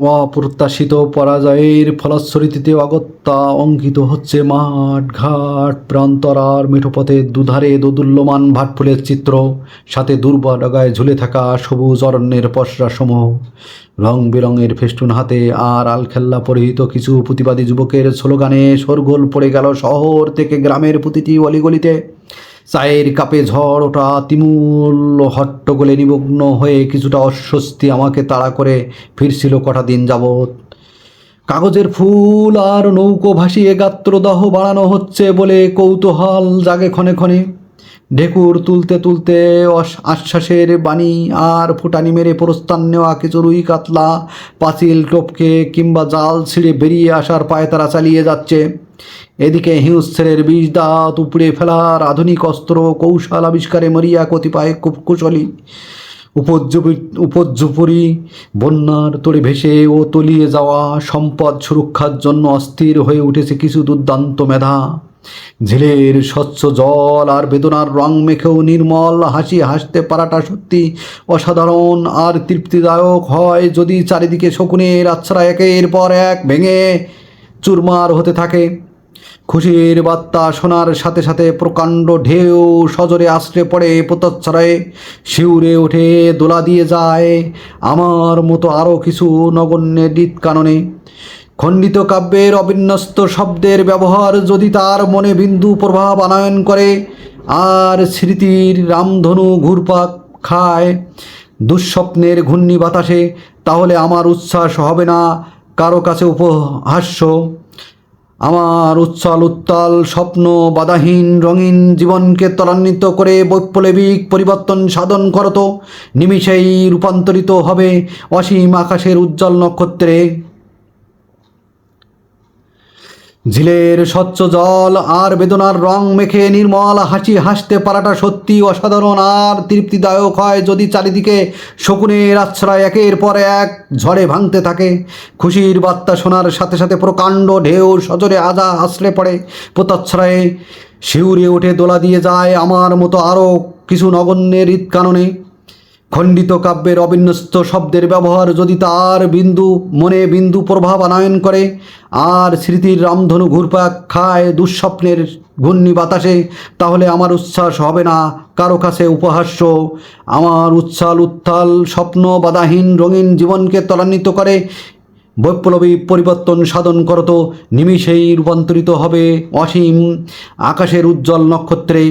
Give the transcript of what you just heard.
অপ্রত্যাশিত পরাজয়ের ফলশ্রুতিতে অগত্যা অঙ্কিত হচ্ছে মাঠ ঘাট প্রান্তরার মেঠোপথে দুধারে দোদুল্যমান ভাটফুলের চিত্র, সাথে দুর্বা ডগায় ঝুলে থাকা সবুজ অরণ্যের পশরাসমূহ রং বেরঙের ফেস্টুন হাতে আর আলখেল্লা পরিহিত কিছু প্রতিবাদী যুবকের স্লোগানে শোরগোল পড়ে গেল শহর থেকে গ্রামের প্রতিটি অলিগলিতে। চায়ের কাপে ঝড় ওটা তিমুল হট্টগোলে নিমগ্ন হয়ে কিছুটা অস্বস্তি আমাকে তাড়া করে ফিরছিল কটা দিন যাবৎ। কাগজের ফুল আর নৌকো ভাসিয়ে গাত্রদাহ বাড়ানো হচ্ছে বলে কৌতূহল জাগে ক্ষণে ক্ষণে। ঢেকুর তুলতে তুলতে আশ্বাসের বাণী আর ফুটানি মেরে প্রস্থান নেওয়া কিছু রুই কাতলা, পাঁচিল টপকে কিংবা জাল ছিঁড়ে বেরিয়ে আসার পায়তারা চালিয়ে যাচ্ছে। এদিকে হিংস্রের বিষ দাঁত, উপড়ে ফেলার আধুনিক অস্ত্র, কৌশল আবিষ্কারে মরিয়া কতিপয় কুশলী। উপদ্যুপুরি বন্যার তড়ে ভেসে ও তলিয়ে যাওয়া সম্পদ সুরক্ষার জন্য অস্থির হয়ে উঠেছে কিছু দুর্দান্ত মেধা। ঝিলের স্বচ্ছ জল আর বেদনার রং মেখেও নির্মল হাসি হাসতে পারাটা সত্যি অসাধারণ। আর তৃপ্তিদায়ক হয় যদি চারিদিকে শকুনের আচ্ছরা একের পর এক ভেঙে চুরমার হতে থাকে। খুশির বার্তা শোনার সাথে সাথে প্রকাণ্ড ঢেউ সজরে আশ্রে পড়ে পোতচ্ছরায় শিউরে ওঠে দোলা দিয়ে যায় আমার মতো আরও কিছু নগণ্যে কাননে। খণ্ডিত কাব্যের অবিন্যস্ত শব্দের ব্যবহার যদি তার মনে বিন্দু প্রভাব আনয়ন করে, আর স্মৃতির রামধনু ঘুরপাক খায়, দুঃস্বপ্নের ঘূর্ণি বাতাসে, তাহলে আমার উচ্ছ্বাস হবে না। কারও কাছে উপহাস্য আমার উচ্ছল, উত্তাল, স্বপ্ন, বাধাহীন, রঙিন জীবনকে ত্বরান্বিত করে বৈপ্লবিক পরিবর্তন সাধন করত নিমিষেই রূপান্তরিত হবে অসীম আকাশের উজ্জ্বল নক্ষত্রে। ঝিলের স্বচ্ছ জল আর বেদনার রং মেখে নির্মল হাসি হাসতে পারাটা সত্যি অসাধারণ আর তৃপ্তিদায়ক হয় যদি চারিদিকে শকুনের আশ্রয় একের পর এক ঝড়ে ভাঙতে থাকে। খুশির বার্তা শোনার সাথে সাথে প্রকাণ্ড ঢেউ সজরে আজা আশ্রে পড়ে। পোতাচ্ছ্রয়ে শিউরে উঠে দোলা দিয়ে যায় আমার মতো আরও কিছু নগণ্যের হৃৎকাননে খণ্ডিত কাব্যের অবিন্যস্ত শব্দের ব্যবহার যদি তার বিন্দু মনে বিন্দু প্রভাব আনয়ন করে, আর স্মৃতির রামধনু ঘুরপাক খায় দুঃস্বপ্নের ঘূর্ণি বাতাসে, তাহলে আমার উচ্ছ্বাস হবে না। কারও কাছে উপহাস্য। আমার উচ্ছ্বাল উত্থাল স্বপ্ন বাধাহীন রঙিন জীবনকে ত্বরান্বিত করে। বৈপ্লবী পরিবর্তন সাধন করত নিমিষেই রূপান্তরিত হবে অসীম আকাশের উজ্জ্বল নক্ষত্রে।